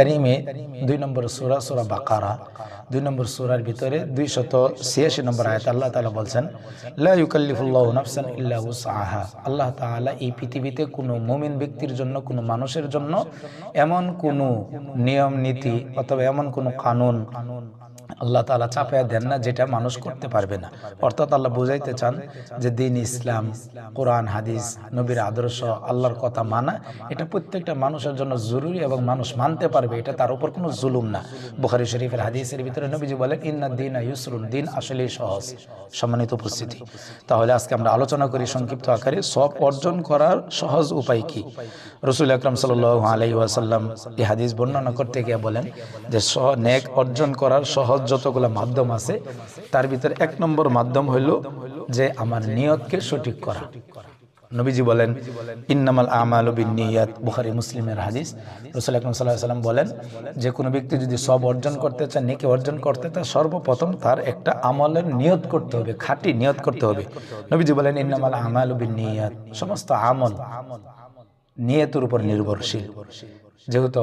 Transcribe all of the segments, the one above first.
কারিমে দুই নম্বর সুরা সুরা বাকারা। দুই নম্বর সুরার ভিতরে দুই শত ছিয়াশি নম্বর আয়াত আল্লাহ তালা বলছেন নাফসান ইল্লা সাহা আল্লাহ তালা এই পৃথিবীতে কোনো মুমিন ব্যক্তির জন্য, কোনো মানুষের জন্য এমন কোনো নিয়ম, নীতি অথবা এমন কোনো কানুন আল্লাহ তালা চাপায়া দেন না, যেটা মানুষ করতে পারবে না। অর্থাৎ আল্লাহ বুঝাইতে চান যে দিন ইসলাম, কোরআন, হাদিস, নবীর আদর্শ, আল্লাহর কথা মানা, এটা প্রত্যেকটা মানুষের জন্য জরুরি এবং মানুষ মানতে পারবে, এটা তার উপর কোনো জুলুম না। বুখারি শরীফের হাদিসের ভিতরে নবীজি বলেন, ইন্না দিন ইউসরুন দিন আসলেই সহজ। সম্মানিত উপস্থিতি। তাহলে আজকে আমরা আলোচনা করি সংক্ষিপ্ত আকারে, সব অর্জন করার সহজ উপায় কি? রসুল আকরম সাল আলাই ওয়াসাল্লাম এই হাদিস বর্ণনা করতে গিয়ে বলেন যে নেক অর্জন করার সহজ যতগুলো মাধ্যম আছে, তার ভিতরে এক নম্বর মাধ্যম হইল যে আমার নিয়তকে সঠিক করা। নবীজি বলেন, ইন্নামাল আমাল বিনিয়াত বুখারি মুসলিমের হাদিস। রসুল আকরম সাল্লাহ সাল্লাম বলেন যে, কোনো ব্যক্তি যদি সব অর্জন করতে চায়, নেকি অর্জন করতে চায় সর্বপ্রথম তার একটা আমলের নিয়ত করতে হবে, খাঁটি নিয়ত করতে হবে। নবীজি বলেন, ইন্নামাল আমাল বিনিয়াত সমস্ত আমল নিয়তের উপর নির্ভরশীল। যেহেতু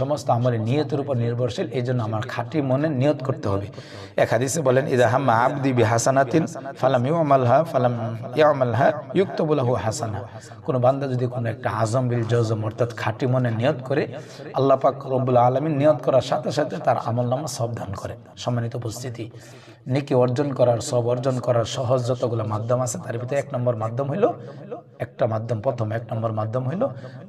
সমস্ত আমলে নিয়তের উপর নির্ভরশীল এই জন্য আমার খাঁটি মনে নিয়ত করতে হবে। এক হাদিসে বলেন ইদা হাম্মা আবদি বি হাসানাতিন ফালাম ইউমালহা ফালাম ইয়ামালহা ইউক্তবুলাহু হাসানা। কোনো বান্দা যদি কোনো একটা আজম বিল জজম অর্থাৎ খাঁটি মনে নিয়ত করে আল্লাহ পাক রব্বুল আলমিন নিয়ত করার সাথে সাথে তার আমল নামা সব দান করে। সম্মানিত উপস্থিতি নেকি অর্জন করার সব অর্জন করার সহজ যতগুলো মাধ্যম আছে তার ভিতরে এক নম্বর মাধ্যম হইল একটা মাধ্যম প্রথম এক নম্বর মাধ্যম হইল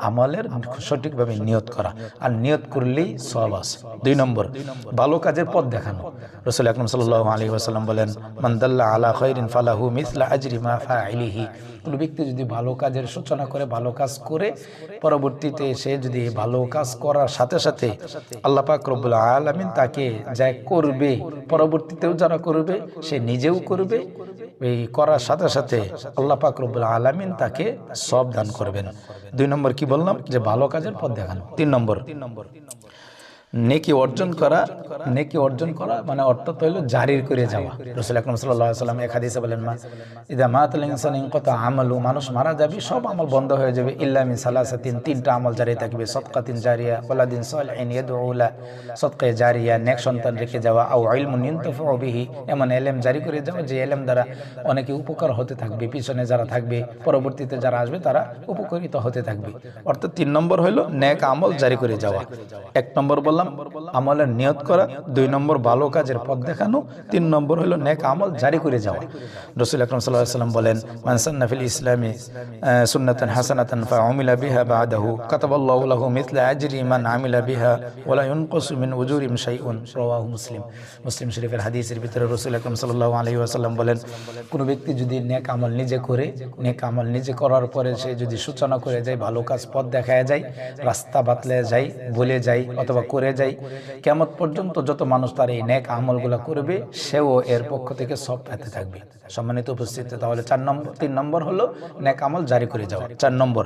আমলের সঠিকভাবে নিয়ত করা। আর নিয়ত করলেই সব আছে। দুই নম্বর, ভালো কাজের পথ দেখানো। রসুল আকরম সাল আলী আসাল্লাম বলেন মান্দাল্লাহ আলা খৈরিন ফালাহু মিসলা আজরি মা ফাইলিহি কোনো ব্যক্তি যদি ভালো কাজের সূচনা করে, ভালো কাজ করে, পরবর্তীতে সে যদি ভালো কাজ করার সাথে সাথে আল্লাহ পাক রব্বুল আলমিন তাকে যা করবে, পরবর্তীতেও যারা করবে, সে নিজেও করবে এই করার সাথে সাথে আল্লাহ পাক আলমিন তাকে সব দান করবেন। দুই নম্বর কি বললাম? যে ভালো কাজের পথ দেখানো। তিন নম্বর তিন নম্বর নেকি অর্জন করা, নেকি অর্জন করা মানে অর্থাৎ হইল জারির করে যাওয়া। রসুল আকরম সাল্লাম এক বলেন মা, ইদা মাতুল ইনসান কত আমলু, মানুষ মারা যাবে, সব আমল বন্ধ হয়ে যাবে ইল্লামিন সালাসাতিন, তিনটা আমল জারি থাকবে সৎকাতিন জারিয়া ওলাদিন সলিন ইয়াদউলা সৎকে জারিয়া, নেক সন্তান রেখে যাওয়া, আও ইলমুন ইনতাফু বিহি এমন এলেম জারি করে যাওয়া, যে এলেম দ্বারা অনেকে উপকার হতে থাকবে, পিছনে যারা থাকবে, পরবর্তীতে যারা আসবে, তারা উপকৃত হতে থাকবে। অর্থাৎ তিন নম্বর হইল নেক আমল জারি করে যাওয়া। এক নম্বর বললাম আমলের নিয়ত করা দুই নম্বর ভালো কাজের পথ দেখানো তিন নম্বর হলো নেক আমল জারি করে যাওয়া। রসুল আকরম সাল্লাহ সাল্লাম বলেন মানসান্নাফিল ইসলামী সুন্নাতান হাসানাতান ফা আমিলা বিহা বাদাহু কাতাবাল্লাহু লাহু মিথলা আজরি মান আমিলা বিহা ওয়ালা ইউনকাসু মিন উজুরিম শাইউন। রাওয়াহু মুসলিম। মুসলিম শরীফের হাদিসের ভিতরে রসুল আকরম সাল্লাল্লাহু আলাইহি ওয়াসাল্লাম বলেন কোনো ব্যক্তি যদি নেক আমল নিজে করে নেক আমল নিজে করার পরে সে যদি সূচনা করে যায় ভালো কাজ পথ দেখায় যায় রাস্তা বাতলে যায় বলে যায় অথবা করে যায়। কেমন পর্যন্ত যত মানুষ তার এই নেক আমলগুলো করবে, সেও এর পক্ষ থেকে সব পেতে থাকবে। সম্মানিত উপস্থিতি, তাহলে চার নম্বর, তিন নম্বর হলো নেক আমল জারি করে যাওয়া। চার নম্বর,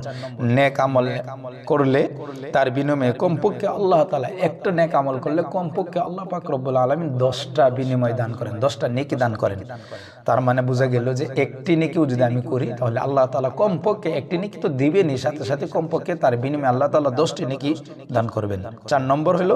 নেক আমল করলে তার বিনিময়ে কমপক্ষে আল্লাহ তালা একটা নেক আমল করলে কমপক্ষে আল্লাহ পাক রব্বুল আলমিন দশটা বিনিময় দান করেন, দশটা নেকি দান করেন। তার মানে বোঝা গেল যে একটি নেকিও যদি আমি করি, তাহলে আল্লাহ তালা কমপক্ষে একটি নেকি তো দিবেনি সাথে সাথে কমপক্ষে তার বিনিময়ে আল্লাহ তালা দশটি নেকি দান করবেন। চার নম্বর হলো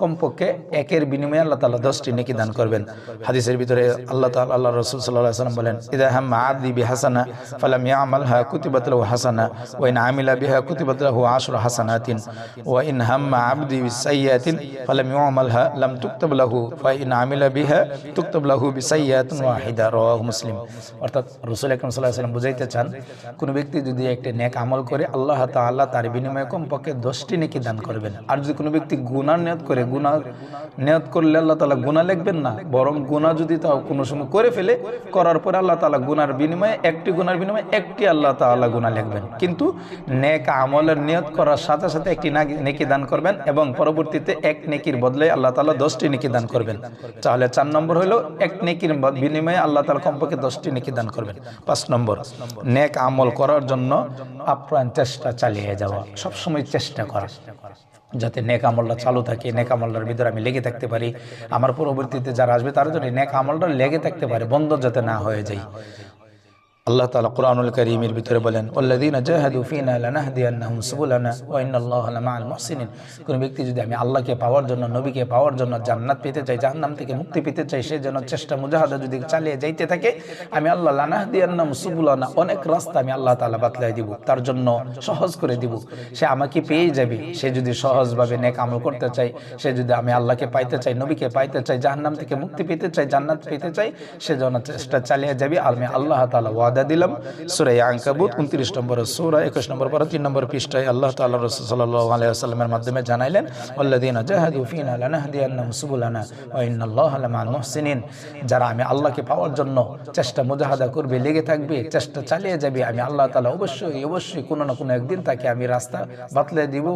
কমপক্ষে একের বিনিময়ে আল্লাহ তালা দশটি নেকি দান করবেন। হাদিসের ভিতরে আল্লাহ তালা আল্লাহ রসুল সাল্লাহ সাল্লাম বলেন, ইদা হাম আদি বি হাসানা ফালাম ইয়ামাল হা কুতিবাত লাহু হাসানা, ওয়া ইন আমিলা বিহা কুতিবাত লাহু আশরু হাসানাতিন, ওয়া ইন হাম্মা আবদি বিসাইয়াতিন ফালাম ইয়ামালহা লাম তুকতাব লাহু, ফা ইন আমিলা বিহা তুকতাব লাহু বিসাইয়াতিন ওয়াহিদা রাওয়াহু মুসলিম। অর্থাৎ রাসূল আকরাম সাল্লাল্লাহু আলাইহি ওয়াসাল্লাম বুঝাইতে চান, কোন ব্যক্তি যদি একটি নেক আমল করে, আল্লাহ তাআলা তার বিনিময়ে কমপক্ষে 10টি নেকি দান করবেন। আর যদি কোনো ব্যক্তি গুনাহ নিয়ত করে, গুনাহ নিয়ত করলে আল্লাহ তাআলা গুনাহ লিখবেন না। বরং গুনাহ যদি তাও কোনো সময় করে ফেলে, করার পরে আল্লাহ তাআলা গুনার বিনিময়ে, একটি গুনার বিনিময়ে একটি আল্লাহ তাআলা গুনাহ লিখবেন। কিন্তু নেক আমলের নিয়ত করার সাথে সাথে একটি নেকি দান করবেন এবং পরবর্তীতে এক নেকির বদলে আল্লাহ তাআলা 10টি নেকি দান করবেন। তাহলে চার নম্বর হলো, এক নেকির বিনিময়ে আল্লাহ তাআলা কমপক্ষে 10টি নেকি দান করবেন। পাঁচ নম্বর, নেক আমল করার জন্য আপ্রাণ চেষ্টা চালিয়ে যাওয়া। সবসময় চেষ্টা করা। যাতে নেক আমলটা চালু থাকে, নেক আমলটার ভিতরে আমি লেগে থাকতে পারি। আমার পরবর্তীতে যারা আসবে, তারা যদি নেক আমলটা লেগে থাকতে পারে বন্ধ যাতে না হয়ে যায়। আল্লাহ তাআলা কোরআনুল কারীমের ভিতরে বলেন, ওয়াল্লাযীনা জাহাদু ফিনা লানাহদিয়ান্নাহুম সুবুলানা ওয়া ইন্নাল্লাহা লামাআল মুহসিনিন। কোন ব্যক্তি যদি আমি আল্লাহকে পাওয়ার জন্য, নবীকে পাওয়ার জন্য জান্নাত পেতে চাই, জাহান্নাম থেকে মুক্তি পেতে চাই, সে যেন চেষ্টা মুজাহাদা যদি চালিয়ে যাইতে থাকে, আমি আল্লাহ লানাহদিয়ান্নাহুম সুবুলানা অনেক রাস্তা আমি আল্লাহ তাআলা বাতলাই দিব, তার জন্য সহজ করে দিব। সে আমাকে পেয়ে যাবে, সে যদি সহজভাবে নেক আমল করতে চাই সে যদি আমি আল্লাহকে পাইতে চাই, নবীকে পাইতে চাই, জাহান্নাম থেকে মুক্তি পেতে চাই, জান্নাত পেতে চাই, সে যেন চেষ্টা চালিয়ে যাবে আমি আল্লাহ তাআলা ওয়াদা দিলাম। সূরা আনকাবুত 29 নম্বর সূরা 21 নম্বর পারা 3 নম্বর পৃষ্ঠায় আল্লাহ তাআলা রাসূল সাল্লাল্লাহু আলাইহি ওয়াসাল্লামের মাধ্যমে জানাইলেন, ওয়াল্লাযীনা জাহাদু ফিনা লানাহদিয়ান্নাহুম সুবুলানা ওয়া ইন্নাল্লাহা লামাআল মুহসিনিন। যারা আমি আল্লাহকে পাওয়ার জন্য চেষ্টা মুজাহাদা করবে, লেগে থাকবে, চেষ্টা চালিয়ে যাবে, আমি আল্লাহ তাআলা অবশ্যই অবশ্যই কোনো না কোনো একদিন তাকে আমি রাস্তা বাতলে দিব,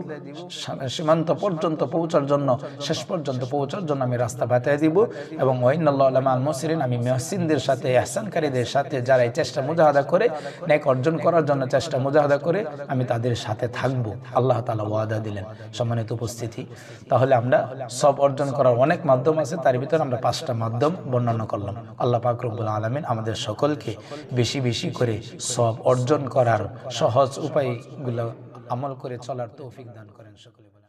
সীমান্ত পর্যন্ত পৌঁছার জন্য, শেষ পর্যন্ত পৌঁছার জন্য আমি রাস্তা বাতায় দিব এবং ওয়াইনাল্লাহ লামাআল মুহসিনিন, আমি মুহসিনদের সাথে ইহসানকারীদের সাথে, যারা এই চেষ্টা মুজাহাদা করে নেক অর্জন করার জন্য চেষ্টা মুজাহাদা করে আমি তাদের সাথে থাকব। আল্লাহ তাআলা ওয়াদা দিলেন। সম্মানিত উপস্থিতি, তাহলে আমরা সব অর্জন করার অনেক মাধ্যম আছে, তার ভিতরে আমরা পাঁচটা মাধ্যম বর্ণনা করলাম। আল্লাহ পাক রব্বুল আলামিন আমাদের সকলকে বেশি বেশি করে সব অর্জন করার সহজ উপায়গুলো আমল করে চলার তৌফিক দান করেন সকলে